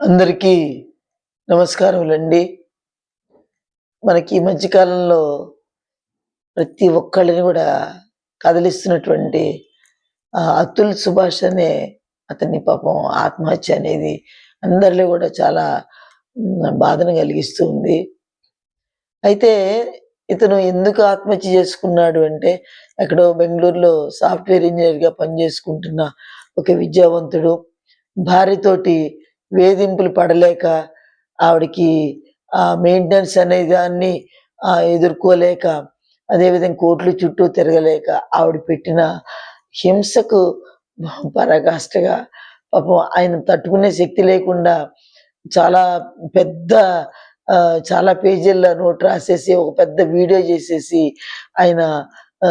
అందరికీ నమస్కారములండి. మనకి ఈ మధ్యకాలంలో ప్రతి ఒక్కళ్ళని కూడా కదిలిస్తున్నటువంటి అతుల్ సుభాష్ అనే అతన్ని పాపం ఆత్మహత్య అనేది అందరిలో కూడా చాలా బాధను కలిగిస్తూ ఉంది. అయితే ఇతను ఎందుకు ఆత్మహత్య చేసుకున్నాడు అంటే ఎక్కడో బెంగళూరులో సాఫ్ట్వేర్ ఇంజనీర్గా పనిచేసుకుంటున్న ఒక విద్యావంతుడు భార్యతోటి వేధింపులు పడలేక ఆవిడకి ఆ మెయింటెనెన్స్ అనే దాన్ని ఎదుర్కోలేక అదేవిధంగా కోర్టుల చుట్టూ తిరగలేక ఆవిడ పెట్టిన హింసకు పరాకాష్ఠగా పాపం ఆయన తట్టుకునే శక్తి లేకుండా చాలా పెద్ద చాలా పేజీల్లో నోట్ రాసేసి ఒక పెద్ద వీడియో చేసేసి ఆయన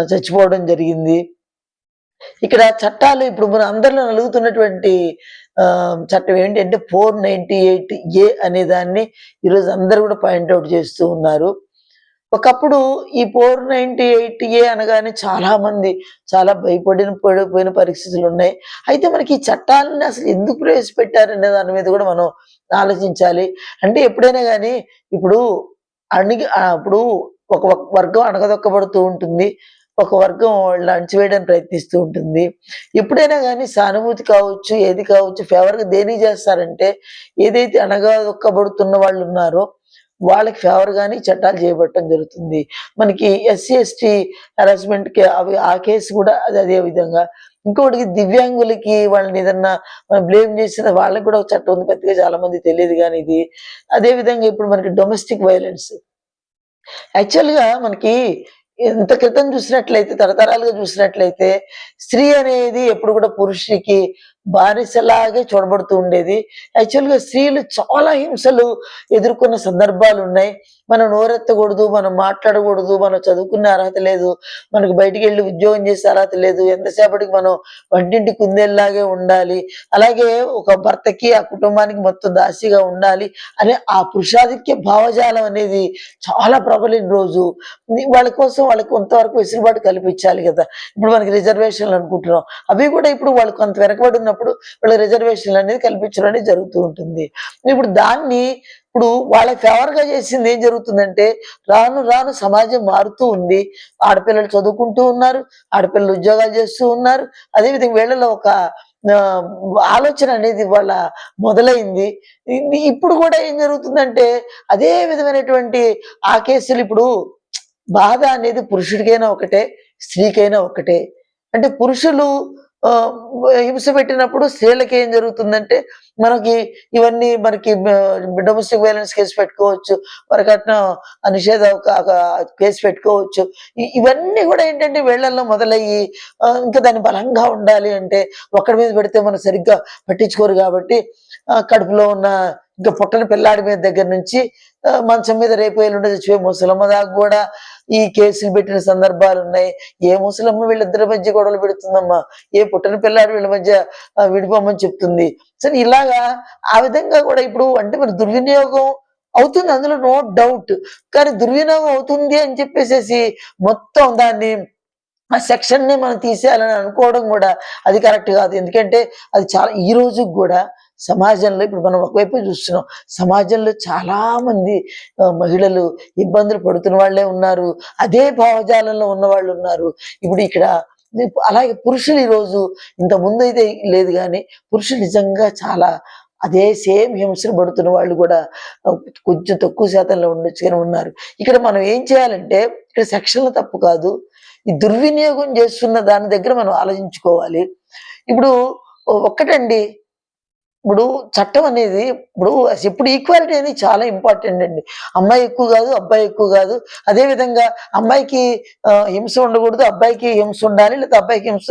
చచ్చిపోవడం జరిగింది. ఇక్కడ చట్టాలు ఇప్పుడు మన అందరిలో నలుగుతున్నటువంటి చట్టం చట్టం ఏంటంటే ఫోర్ నైంటీ ఎయిట్ ఏ అనే దాన్ని ఈరోజు అందరూ కూడా పాయింట్అవుట్ చేస్తూ ఉన్నారు. ఒకప్పుడు ఈ ఫోర్ నైంటీ ఎయిట్ ఏ అనగానే చాలా మంది చాలా భయపడిన పడిపోయిన పరిస్థితులు ఉన్నాయి. అయితే మనకి ఈ చట్టాలని అసలు ఎందుకు ప్రవేశపెట్టారనే దాని మీద కూడా మనం ఆలోచించాలి. అంటే ఎప్పుడైనా కానీ ఇప్పుడు అణిగి ఇప్పుడు ఒక వర్గం అణగదొక్కబడుతూ ఉంటుంది. ఒక వర్గం వాళ్ళని అణచివేయడానికి ప్రయత్నిస్తూ ఉంటుంది. ఎప్పుడైనా కానీ సానుభూతి కావచ్చు ఏది కావచ్చు ఫేవర్గా దేనికి చేస్తారంటే ఏదైతే అనగా దొక్కబడుతున్న వాళ్ళు ఉన్నారో వాళ్ళకి ఫేవర్ గాని చట్టాలు చేయబట్టడం జరుగుతుంది. మనకి ఎస్సీ ఎస్టీ హెరాస్మెంట్కి అవి ఆ కేసు కూడా అది అదే విధంగా. ఇంకోటికి దివ్యాంగులకి వాళ్ళని ఏదన్నా మనం బ్లేమ్ చేసిన వాళ్ళకి కూడా ఒక చట్టం ఉంది పెద్దగా చాలా మంది తెలియదు కానీ ఇది. అదే విధంగా ఇప్పుడు మనకి డొమెస్టిక్ వైలెన్స్ యాక్చువల్గా మనకి ఎంత క్రితం చూసినట్లయితే తరతరాలుగా చూసినట్లయితే స్త్రీ అనేది ఎప్పుడు కూడా పురుషుడికి బానిసలాగే చూడబడుతూ ఉండేది. యాక్చువల్గా స్త్రీలు చాలా హింసలు ఎదుర్కొన్న సందర్భాలు ఉన్నాయి. మనం నోరెత్తకూడదు మనం మాట్లాడకూడదు మనం చదువుకునే అర్హత లేదు మనకు బయటికి వెళ్ళి ఉద్యోగం చేసే అర్హత లేదు ఎంతసేపటికి మనం వంటింటి కుందేలాగే ఉండాలి అలాగే ఒక భర్తకి ఆ కుటుంబానికి మొత్తం దాసిగా ఉండాలి అనే ఆ పురుషాధిక్య భావజాలం అనేది చాలా ప్రబలిన రోజు. వాళ్ళ కోసం వాళ్ళకి కొంతవరకు వెసులుబాటు కల్పించాలి కదా. ఇప్పుడు మనకి రిజర్వేషన్లు అనుకుంటున్నాం. అవి కూడా ఇప్పుడు వాళ్ళు కొంత వెనకబడి ఉన్నప్పుడు వీళ్ళ రిజర్వేషన్లు అనేది కల్పించడం అనేది జరుగుతూ ఉంటుంది. ఇప్పుడు దాన్ని ఇప్పుడు వాళ్ళ ఫేవర్గా చేసింది ఏం జరుగుతుందంటే రాను రాను సమాజం మారుతూ ఉంది. ఆడపిల్లలు చదువుకుంటూ ఉన్నారు ఆడపిల్లలు ఉద్యోగాలు చేస్తూ ఉన్నారు. అదేవిధంగా వీళ్ళలో ఒక ఆలోచన అనేది వాళ్ళ మొదలైంది. ఇప్పుడు కూడా ఏం జరుగుతుందంటే అదే విధమైనటువంటి ఆ కేసులు ఇప్పుడు బాధ అనేది పురుషుడికైనా ఒకటే స్త్రీకైనా ఒకటే. అంటే పురుషులు హింస పెట్టినప్పుడు స్త్రీలకి ఏం జరుగుతుందంటే మనకి ఇవన్నీ మనకి డొమెస్టిక్ వైలెన్స్ కేసు పెట్టుకోవచ్చు వరకట్నం నిషేధ కేసు పెట్టుకోవచ్చు. ఇవన్నీ కూడా ఏంటంటే వేళ్ళలో మొదలయ్యి ఇంకా దాన్ని బలంగా ఉండాలి అంటే ఒక్కడి మీద పెడితే మనం సరిగ్గా పట్టించుకోరు కాబట్టి కడుపులో ఉన్న ఇంకా పుట్టని పిల్లాడి మీద దగ్గర నుంచి మంచం మీద రేపు ఉండే చచ్చిపోయే ముసలమ్మ దాకా కూడా ఈ కేసులు పెట్టిన సందర్భాలు ఉన్నాయి. ఏ ముసలమ్మ వీళ్ళిద్దరి మధ్య గొడవలు పెడుతుందమ్మా? ఏ పుట్టని పిల్లాడి వీళ్ళ మధ్య విడిపోమని చెప్తుంది. సరే ఇలాగా ఆ విధంగా కూడా ఇప్పుడు అంటే మరి దుర్వినియోగం అవుతుంది అందులో నో డౌట్. కానీ దుర్వినియోగం అవుతుంది అని చెప్పేసేసి మొత్తం దాన్ని ఆ సెక్షన్ని మనం తీసేయాలని అనుకోవడం కూడా అది కరెక్ట్ కాదు. ఎందుకంటే అది చాలా ఈ రోజుకి కూడా సమాజంలో ఇప్పుడు మనం ఒకవైపు చూస్తున్నాం సమాజంలో చాలా మంది మహిళలు ఇబ్బందులు పడుతున్న వాళ్ళే ఉన్నారు అదే భావజాలంలో ఉన్న వాళ్ళు ఉన్నారు. ఇప్పుడు ఇక్కడ అలాగే పురుషులు ఈరోజు ఇంత ముందు అయితే లేదు కానీ పురుషులు నిజంగా చాలా అదే సేమ్ హింసలు పడుతున్న వాళ్ళు కూడా కొంచెం తక్కువ శాతంలో ఉండొచ్చు కానీ ఉన్నారు. ఇక్కడ మనం ఏం చేయాలంటే ఇక్కడ సెక్షన్లు తప్పు కాదు ఈ దుర్వినియోగం చేస్తున్న దాని దగ్గర మనం ఆలోచించుకోవాలి. ఇప్పుడు ఒక్కటండి ఇప్పుడు చట్టం అనేది ఇప్పుడు ఇప్పుడు ఈక్వాలిటీ అనేది చాలా ఇంపార్టెంట్ అండి. అమ్మాయి ఎక్కువ కాదు అబ్బాయి ఎక్కువ కాదు. అదే విధంగా అమ్మాయికి హింస ఉండకూడదు అబ్బాయికి హింస ఉండాలి లేదా అబ్బాయికి హింస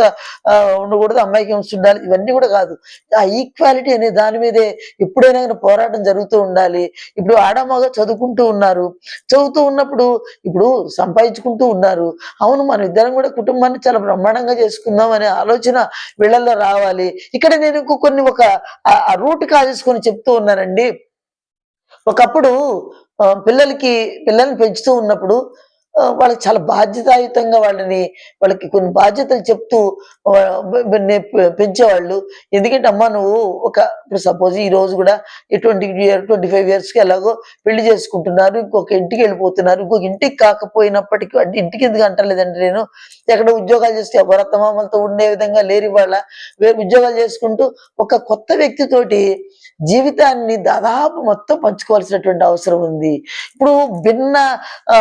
ఉండకూడదు అమ్మాయికి హింస ఉండాలి ఇవన్నీ కూడా కాదు. ఆ ఈక్వాలిటీ అనే దాని మీదే ఎప్పుడైనా పోరాటం జరుగుతూ ఉండాలి. ఇప్పుడు ఆడమగ చదువుకుంటూ ఉన్నారు. చదువుతూ ఉన్నప్పుడు ఇప్పుడు సంపాదించుకుంటూ ఉన్నారు. అవును మన ఇద్దరం కూడా కుటుంబాన్ని చాలా బ్రహ్మాండంగా చేసుకుందాం అనే ఆలోచన వీళ్ళల్లో రావాలి. ఇక్కడ నేను ఇంకో కొన్ని ఒక ఆ- రూట్ కాజేసుకొని చెప్తూ ఉన్నానండి ఒకప్పుడు పిల్లలకి పిల్లల్ని పెంచుతూ ఉన్నప్పుడు వాళ్ళకి చాలా బాధ్యతాయుతంగా వాళ్ళని వాళ్ళకి కొన్ని బాధ్యతలు చెప్తూ పెంచేవాళ్ళు. ఎందుకంటే అమ్మ నువ్వు ఒక ఇప్పుడు సపోజ్ ఈ రోజు కూడా ట్వంటీ ఇయర్ ట్వంటీ ఫైవ్ ఇయర్స్కి ఎలాగో పెళ్ళి చేసుకుంటున్నారు ఇంకొక ఇంటికి వెళ్ళిపోతున్నారు ఇంకొక ఇంటికి కాకపోయినప్పటికీ అంటే ఇంటికి ఎందుకు అంటలేదండి నేను? ఎక్కడ ఉద్యోగాలు చేస్తే ఎవరు ఉండే విధంగా లేరు ఇవాళ. వేరే ఉద్యోగాలు చేసుకుంటూ ఒక కొత్త వ్యక్తితోటి జీవితాన్ని దాదాపు మొత్తం పంచుకోవాల్సినటువంటి అవసరం ఉంది. ఇప్పుడు భిన్న ఆ,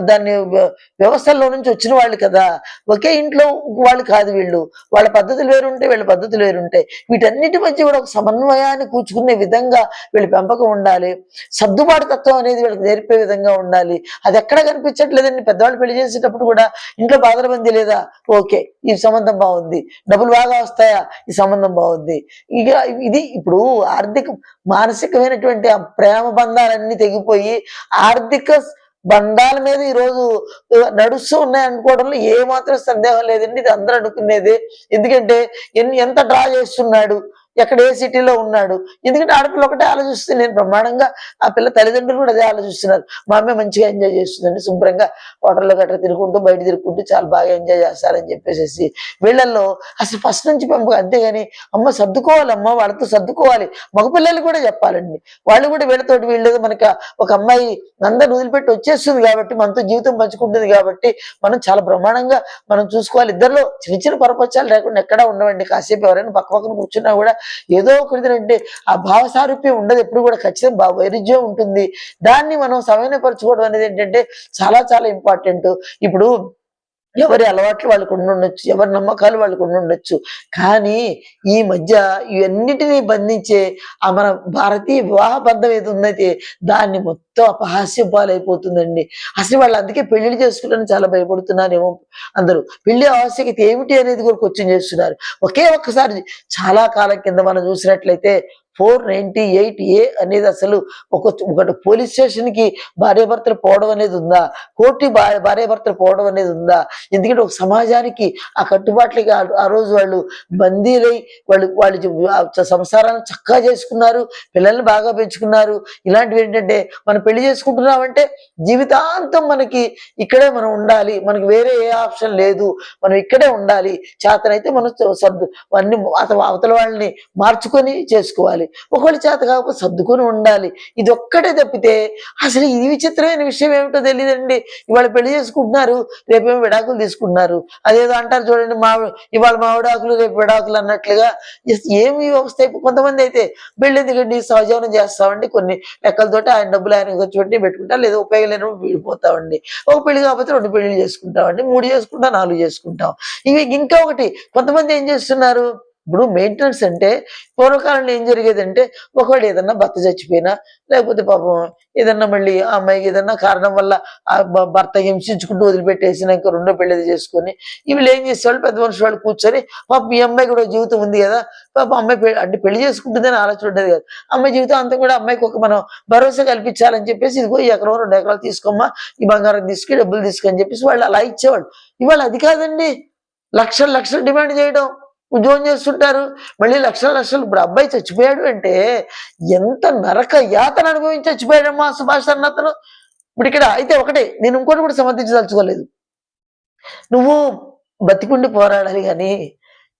దాన్ని వ్య- వ్యవస్థల్లో నుంచి వచ్చిన వాళ్ళు కదా ఒకే ఇంట్లో వాళ్ళు కాదు వీళ్ళు. వాళ్ళ పద్ధతులు వేరుంటాయి వీళ్ళ పద్ధతులు వేరుంటాయి. వీటన్నిటి మధ్య కూడా ఒక సమన్వయాన్ని కూర్చుకునే విధంగా వీళ్ళ పెంపకం ఉండాలి. సర్దుబాటు తత్వం అనేది వీళ్ళకి నేర్పే విధంగా ఉండాలి. అది ఎక్కడ కనిపించట్లేదండి. పెద్దవాళ్ళు పెళ్ళి చేసేటప్పుడు కూడా ఇంట్లో బాధరబంది లేదా? ఓకే ఈ సంబంధం బాగుంది. డబ్బులు బాగా వస్తాయా? ఈ సంబంధం బాగుంది. ఇక ఇది ఇప్పుడు ఆర్థిక మానసికమైనటువంటి ఆ ప్రేమ బంధాలన్నీ తెగిపోయి ఆర్థిక బంధాల మీద ఈ రోజు నడుస్తూ ఉన్నాయి అనుకోవడంలో ఏ మాత్రం సందేహం లేదండి. ఇది అందరూ అనుకునేది. ఎందుకంటే ఎంత డ్రా చేస్తున్నాడు. ఎక్కడ ఏ సిటీలో ఉన్నాడు? ఎందుకంటే ఆడపిల్ల ఒకటే ఆలోచిస్తుంది. నేను బ్రహ్మాండంగా ఆ పిల్ల తల్లిదండ్రులు కూడా అదే ఆలోచిస్తున్నారు. మా అమ్మాయి మంచిగా ఎంజాయ్ చేస్తుందండి శుభ్రంగా హోటల్లో గట్రా తిరుగుకుంటూ బయట తిరుగుకుంటూ చాలా బాగా ఎంజాయ్ చేస్తారని చెప్పేసి వీళ్ళల్లో అసలు ఫస్ట్ నుంచి పంపక అంతేగాని అమ్మ సర్దుకోవాలమ్మ వాళ్ళతో సర్దుకోవాలి. మగపిల్లలు కూడా చెప్పాలండి. వాళ్ళు కూడా వీళ్ళతోటి వీళ్ళు మనకి ఒక అమ్మాయి అందరు వదిలిపెట్టి వచ్చేస్తుంది కాబట్టి మనతో జీవితం పంచుకుంటుంది కాబట్టి మనం చాలా బ్రహ్మాండంగా మనం చూసుకోవాలి. ఇద్దరిలో చిన్న చిన్న పరపచ్చాలు లేకుండా ఎక్కడా ఉండవండి. కాసేపు ఎవరైనా పక్క పక్కన కూర్చున్నా కూడా ఏదో ఒకటి అంటే ఆ భావ సారూప్యం ఉండదు. ఎప్పుడు కూడా ఖచ్చితంగా వైరుధ్యం ఉంటుంది. దాన్ని మనం సమన్వయపరచుకోవడం అనేది ఏంటంటే చాలా చాలా ఇంపార్టెంట్ ఇప్పుడు ఎవరి అలవాట్లు వాళ్ళకు ఉండుండొచ్చు ఎవరి నమ్మకాలు వాళ్ళకు ఉండుండొచ్చు. కానీ ఈ మధ్య ఇవన్నిటినీ బంధించే ఆ మన భారతీయ వివాహ బంధం ఏది ఉందైతే దాన్ని మొత్తం అపహాస్యం పాలైపోతుందండి. అసలు వాళ్ళు అందుకే పెళ్ళిళ్ళు చేసుకోవడానికి చాలా భయపడుతున్నారేమో అందరూ. పెళ్ళి ఆవశ్యకత ఏమిటి అనేది కూడా క్వశ్చన్ చేస్తున్నారు. ఒకే ఒక్కసారి చాలా కాలం కింద మనం చూసినట్లయితే ఫోర్ నైన్టీ ఎయిట్ ఏ అనేది అసలు ఒక ఒకటి పోలీస్ స్టేషన్కి భార్యాభర్తలు పోవడం అనేది ఉందా? కోర్టు భార్య భార్యాభర్తలు పోవడం అనేది ఉందా? ఎందుకంటే ఒక సమాజానికి ఆ కట్టుబాట్లకి ఆ- రోజు వాళ్ళు బందీలై వాళ్ళు వాళ్ళు జీ- సంసారాన్ని చక్కగా చేసుకున్నారు పిల్లల్ని బాగా పెంచుకున్నారు. ఇలాంటివి ఏంటంటే మనం పెళ్ళి చేసుకుంటున్నామంటే జీవితాంతం మనకి ఇక్కడే మనం ఉండాలి. మనకి వేరే ఏ ఆప్షన్ లేదు. మనం ఇక్కడే ఉండాలి. చేతనైతే మనం సర్దు అన్ని అవతల వాళ్ళని మార్చుకొని చేసుకోవాలి. ఒకవేళ చేత కాకపోతే సర్దుకొని ఉండాలి. ఇది ఒక్కటే తప్పితే అసలు ఇది విచిత్రమైన విషయం ఏమిటో తెలియదండి ఇవాళ పెళ్ళి చేసుకుంటున్నారు రేపేమో విడాకులు తీసుకుంటున్నారు. అదేదో అంటారు చూడండి మా ఇవాళ మా విడాకులు రేపు విడాకులు అన్నట్లుగా. ఏమి వ్యవస్థ కొంతమంది అయితే పెళ్ళి ఎందుకండి? సహజీవనం చేస్తామండి కొన్ని లెక్కలతోటి ఆయన డబ్బులు ఆయన ఖర్చు పెట్టి పెట్టుకుంటా లేదా ఉపయోగం లేని విడిపోతామండి. ఒక పెళ్ళి కాకపోతే రెండు పెళ్ళి చేసుకుంటామండి మూడు చేసుకుంటాం నాలుగు చేసుకుంటాం. ఇవి ఇంకా ఒకటి కొంతమంది ఏం చేస్తున్నారు? ఇప్పుడు మెయింటెనెన్స్ అంటే పూర్వకాలంలో ఏం జరిగేదంటే ఒకవేళ ఏదన్నా భర్త చచ్చిపోయినా లేకపోతే పాపం ఏదన్నా మళ్ళీ ఆ అమ్మాయికి ఏదన్నా కారణం వల్ల ఆ భర్త హింసించుకుంటూ వదిలిపెట్టేసిన ఇంకా రెండో పెళ్ళి చేసుకొని వీళ్ళు ఏం చేసేవాళ్ళు? పెద్ద మనుషులు వాళ్ళు కూర్చొని పాప మీ అమ్మాయి కూడా జీవితం ఉంది కదా పాప అమ్మాయి పె- అంటే పెళ్ళి చేసుకుంటుందని ఆలోచన ఉండేది కదా. అమ్మాయి జీవితం అంతా కూడా అమ్మాయికి ఒక మనం భరోసా కల్పించాలని చెప్పేసి ఇదిగో ఈ ఎకరం రెండు ఎకరాలు తీసుకోమ్మా ఈ బంగారం తీసుకుని డబ్బులు తీసుకొని చెప్పేసి వాళ్ళు అలా ఇచ్చేవాళ్ళు. ఇవాళ అది కాదండి. లక్షలు లక్షలు డిమాండ్ చేయడం. ఉద్యోగం చేస్తుంటారు. మళ్ళీ లక్షల లక్షలు ఇప్పుడు అబ్బాయి చచ్చిపోయాడు అంటే ఎంత నరక యాతన అనుభవించి చచ్చిపోయాడమ్మా సుభాష్ అన్న అతను. ఇప్పుడు ఇక్కడ అయితే ఒకటే నేను ఇంకోటి కూడా సమర్థించదలుచుకోలేదు. నువ్వు బతికుండి పోరాడాలి కానీ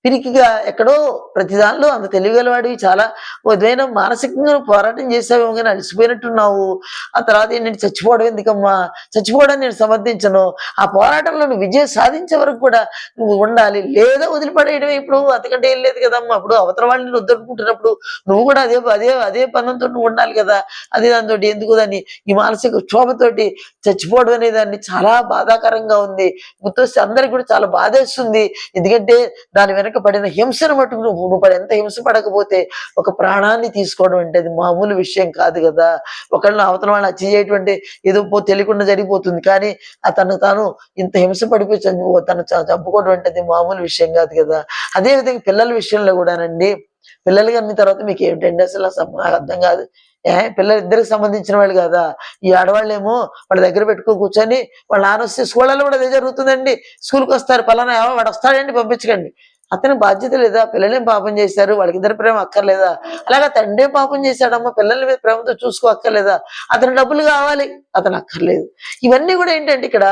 పిరికిగా ఎక్కడో ప్రతి దానిలో అంత తెలివిగలవాడివి చాలా ఉదయం మానసికంగా పోరాటం చేసావేమో కానీ అలసిపోయినట్టున్నావు. ఆ తర్వాత నేను చచ్చిపోవడం ఎందుకమ్మా? చచ్చిపోవడం నేను సమర్థించను. ఆ పోరాటంలో నువ్వు విజయం సాధించే వరకు కూడా నువ్వు ఉండాలి. లేదా వదిలిపడేయడం ఇప్పుడు. అంతకంటే ఏం లేదు కదమ్మా. అప్పుడు అవతల వాళ్ళని వద్దనుకుంటున్నప్పుడు నువ్వు కూడా అదే అదే అదే పనంతో నువ్వు ఉండాలి కదా. అదే దాంతో ఎందుకు దాన్ని ఈ మానసిక క్షోభతోటి చచ్చిపోవడం అనే దాన్ని చాలా బాధాకరంగా ఉంది. గుర్తొస్తే అందరికి కూడా చాలా బాధేస్తుంది. ఎందుకంటే దాని వెనక పడిన హింసను మటుకు నువ్వు నువ్వు ఎంత హింస పడకపోతే ఒక ప్రాణాన్ని తీసుకోవడం అంటే అది మామూలు విషయం కాదు కదా. ఒకళ్ళని అవతల వాళ్ళని హత్య చేయటువంటి ఏదో పో తెలియకుండా జరిగిపోతుంది. కానీ అతను తాను ఇంత హింస పడిపోయి చంపు- తను చంపుకోవడం అంటే అది మామూలు విషయం కాదు కదా. అదే విధంగా పిల్లల విషయంలో కూడానండి పిల్లలు కన్న తర్వాత మీకు ఏమిటండి అసలు నాకు అర్థం కాదు. ఏ పిల్లలు ఇద్దరికి సంబంధించిన వాళ్ళు కదా. ఈ ఆడవాళ్ళేమో వాళ్ళ దగ్గర పెట్టుకో కూర్చొని వాళ్ళ నాన్న వస్తే స్కూళ్ళలో కూడా అదే జరుగుతుందండి. స్కూల్కి వస్తారు పలానా వాడు వస్తాడండి పంపించకండి. అతని బాధ్యత లేదా పిల్లలేం పాపం చేశారు వాళ్ళకి ఇద్దరు ప్రేమ అక్కర్లేదా? అలాగా తండ్రి పాపం చేశాడమ్మా పిల్లల మీద ప్రేమతో చూసుకో అక్కర్లేదా? అతను డబ్బులు కావాలి అతను అక్కర్లేదు. ఇవన్నీ కూడా ఏంటంటే ఇక్కడ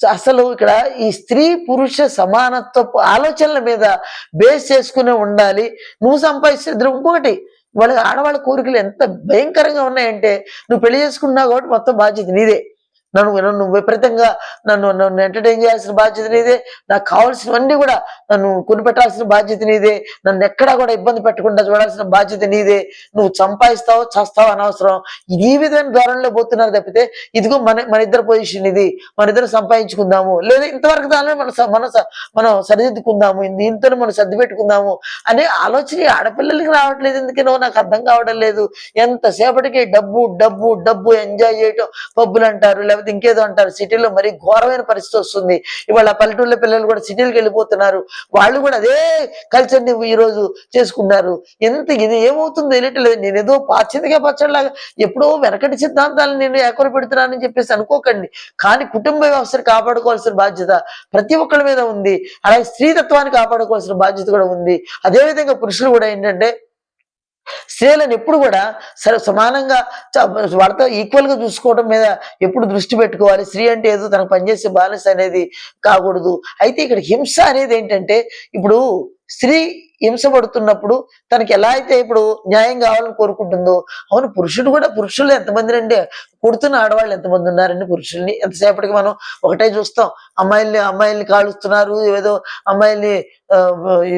అసలు ఇక్కడ ఈ స్త్రీ పురుష సమానత్వపు ఆలోచనల మీద బేస్ చేసుకునే ఉండాలి. నువ్వు సంపాదిస్తే ఇద్దరు ఇంకొకటి. వాళ్ళ ఆడవాళ్ళ కోరికలు ఎంత భయంకరంగా ఉన్నాయంటే నువ్వు పెళ్ళి చేసుకున్నావు కాబట్టి మొత్తం బాధ్యత నీదే. నన్ను నన్ను విపరీతంగా నన్ను నన్ను ఎంటర్టైన్ చేయాల్సిన బాధ్యత నీదే. నాకు కావాల్సినవన్నీ కూడా నన్ను కొనిపెట్టాల్సిన బాధ్యత నీదే. నన్ను ఎక్కడా కూడా ఇబ్బంది పెట్టకుండా చూడాల్సిన బాధ్యత నీదే. నువ్వు సంపాదిస్తావు చేస్తావు అనవసరం. ఇది ఈ విధమైన ధోరణిలో పోతున్నారు తప్పితే ఇదిగో మన మన ఇద్దరు పొజిషన్ ఇది. మన ఇద్దరు సంపాదించుకుందాము. లేదా ఇంతవరకు దానిలో మన స- మన మనం సరిదిద్దుకుందాము. దీంతో మనం సర్ది పెట్టుకుందాము అనే ఆలోచన ఆడపిల్లలకి రావట్లేదు ఎందుకనో నాకు అర్థం కావడం లేదు. ఎంతసేపటికి డబ్బు డబ్బు డబ్బు ఎంజాయ్ చేయటం పబ్బులు అంటారు లేకపోతే ఇంకేదో అంటారు. సిటీలో మరి ఘోరమైన పరిస్థితి వస్తుంది. ఇవాళ పల్లెటూళ్ళ పిల్లలు కూడా సిటీలకు వెళ్ళిపోతున్నారు. వాళ్ళు కూడా అదే కల్చర్ని ఈ రోజు చేసుకున్నారు ఎంత ఇది ఏమవుతుందో తెలియట్లేదు. నేను ఏదో పాశ్చాత్య పచ్చడిలాగా ఎప్పుడో వెనకటి సిద్ధాంతాలను నేను ఏకర పెడుతున్నానని చెప్పేసి అనుకోకండి. కానీ కుటుంబ వ్యవస్థను కాపాడుకోవాల్సిన బాధ్యత ప్రతి ఒక్కరి మీద ఉంది. అలాగే స్త్రీతత్వాన్ని కాపాడుకోవాల్సిన బాధ్యత కూడా ఉంది. అదేవిధంగా పురుషులు కూడా ఏంటంటే స్త్రీలను ఎప్పుడు కూడా సరే సమానంగా వాళ్ళతో ఈక్వల్గా చూసుకోవడం మీద ఎప్పుడు దృష్టి పెట్టుకోవాలి. స్త్రీ అంటే ఏదో తనకు పనిచేసే బాలస్ అనేది కాకూడదు. అయితే ఇక్కడ హింస అనేది ఏంటంటే ఇప్పుడు స్త్రీ హింసపడుతున్నప్పుడు తనకి ఎలా అయితే ఇప్పుడు న్యాయం కావాలని కోరుకుంటుందో అవును పురుషుడు కూడా పురుషులు ఎంతమంది అండి కొడుతున్న ఆడవాళ్ళు ఎంతమంది ఉన్నారండి పురుషుల్ని? ఎంతసేపటికి మనం ఒకటే చూస్తాం అమ్మాయిల్ని అమ్మాయిల్ని కాలుస్తున్నారు ఏదో అమ్మాయిల్ని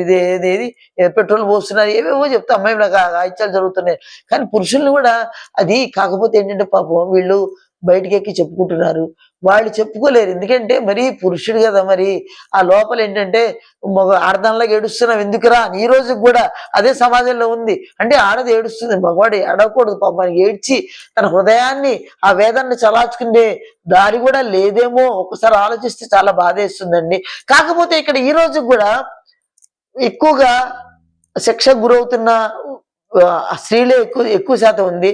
ఇది ఏది పెట్రోల్ పోస్తున్నారు ఏవేవో చెప్తే అమ్మాయి నాకు ఆయిత్యాలు జరుగుతున్నాయి. కానీ పురుషుల్ని కూడా అది కాకపోతే ఏంటంటే పాపం వీళ్ళు బయటికి ఎక్కి చెప్పుకుంటున్నారు. వాళ్ళు చెప్పుకోలేరు. ఎందుకంటే మరి పురుషుడు కదా మరి. ఆ లోపల ఏంటంటే మగ ఆడదానిలాగా ఏడుస్తున్నాం ఎందుకురా? అని ఈ రోజుకి కూడా అదే సమాజంలో ఉంది. అంటే ఆడది ఏడుస్తుంది. మగవాడు ఏడవకూడదు పాపం. ఏడ్చి తన హృదయాన్ని ఆ వేదాన్ని చలాచుకునే దారి కూడా లేదేమో. ఒకసారి ఆలోచిస్తే చాలా బాధేస్తుందండి. కాకపోతే ఇక్కడ ఈ రోజు కూడా ఎక్కువగా శిక్ష గురవుతున్న స్త్రీలే ఎక్కువ ఎక్కువ శాతం ఉంది.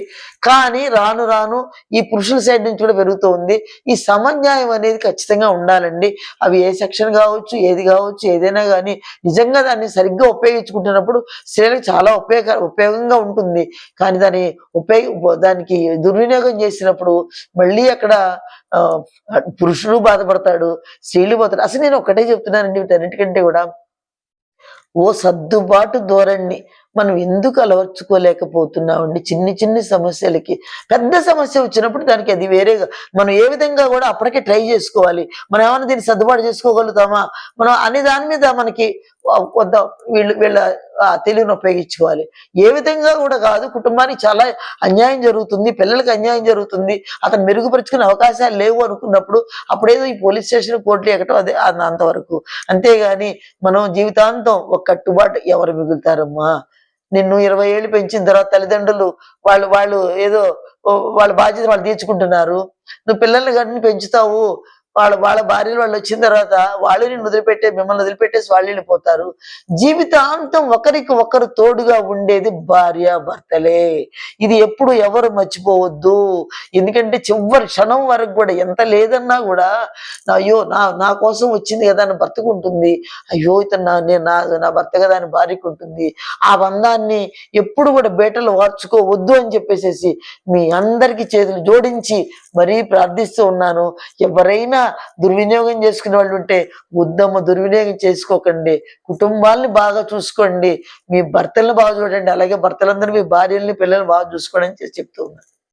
కానీ రాను రాను ఈ పురుషుల సైడ్ నుంచి కూడా పెరుగుతూ ఉంది. ఈ సమన్యాయం అనేది ఖచ్చితంగా ఉండాలండి. అవి ఏ సెక్షన్ కావచ్చు ఏది కావచ్చు ఏదైనా కానీ నిజంగా దాన్ని సరిగ్గా ఉపయోగించుకుంటున్నప్పుడు స్త్రీలకు చాలా ఉపయోగ ఉపయోగంగా ఉంటుంది. కానీ దాన్ని ఉపయోగ దానికి దుర్వినియోగం చేసినప్పుడు మళ్ళీ అక్కడ పురుషుడు బాధపడతాడు స్త్రీలు పోతాడు అసలు నేను ఒకటే చెప్తున్నానండి వీటన్నిటికంటే కూడా. ఓ సర్దుబాటు ధోరణి మనం ఎందుకు అలవర్చుకోలేకపోతున్నామండి? చిన్ని చిన్ని సమస్యలకి. పెద్ద సమస్య వచ్చినప్పుడు దానికి అది వేరేగా మనం ఏ విధంగా కూడా అప్పటికే ట్రై చేసుకోవాలి. మనం ఏమైనా దీన్ని సర్దుబాటు చేసుకోగలుగుతామా? మనం అనే దాని మీద మనకి కొంత వీళ్ళు వీళ్ళ ఆ, తెలివిని ఉపయోగించుకోవాలి. ఏ విధంగా కూడా కాదు కుటుంబానికి చాలా అన్యాయం జరుగుతుంది పిల్లలకి అన్యాయం జరుగుతుంది. అతను మెరుగుపరుచుకునే అవకాశాలు లేవు అనుకున్నప్పుడు అప్పుడేదో ఈ పోలీస్ స్టేషన్ కోర్టులు ఎక్కటం అదే అంతవరకు అంతేగాని మనం జీవితాంతం ఒక కట్టుబాటు ఎవరు మిగులుతారమ్మా? నిన్ను ఇరవై ఏళ్ళు పెంచిన తర్వాత తల్లిదండ్రులు వాళ్ళు వాళ్ళు ఏదో వాళ్ళ బాధ్యత వాళ్ళు తీర్చుకుంటున్నారు. నువ్వు పిల్లల్ని గడిని పెంచుతావు. వాళ్ళ వాళ్ళ భార్యలు వాళ్ళు వచ్చిన తర్వాత వాళ్ళు నిన్ను వదిలిపెట్టే మిమ్మల్ని వదిలిపెట్టేసి వాళ్ళు వెళ్ళిపోతారు. జీవితాంతం ఒకరికి ఒకరు తోడుగా ఉండేది భార్య భర్తలే. ఇది ఎప్పుడు ఎవరు మర్చిపోవద్దు. ఎందుకంటే చివరి క్షణం వరకు కూడా ఎంత లేదన్నా కూడా అయ్యో నా నా కోసం వచ్చింది కదా అని భర్తకు ఉంటుంది అయ్యో ఇతను నా నేను నా నా భర్త కదా అని భార్యకు ఉంటుంది. ఆ బంధాన్ని ఎప్పుడు కూడా బేటలు వార్చుకోవద్దు అని చెప్పేసేసి మీ అందరికి చేతులు జోడించి మరీ ప్రార్థిస్తూ ఉన్నాను. ఎవరైనా దుర్వినియోగం చేసుకునే వాళ్ళు ఉంటే వద్దమ్మ దుర్వినియోగం చేసుకోకండి. కుటుంబాల్ని బాగా చూసుకోండి. మీ భర్తలను బాగా చూడండి. అలాగే భర్తలందరూ మీ భార్యల్ని పిల్లల్ని బాగా చూసుకోండి అని చెప్తూ ఉన్నారు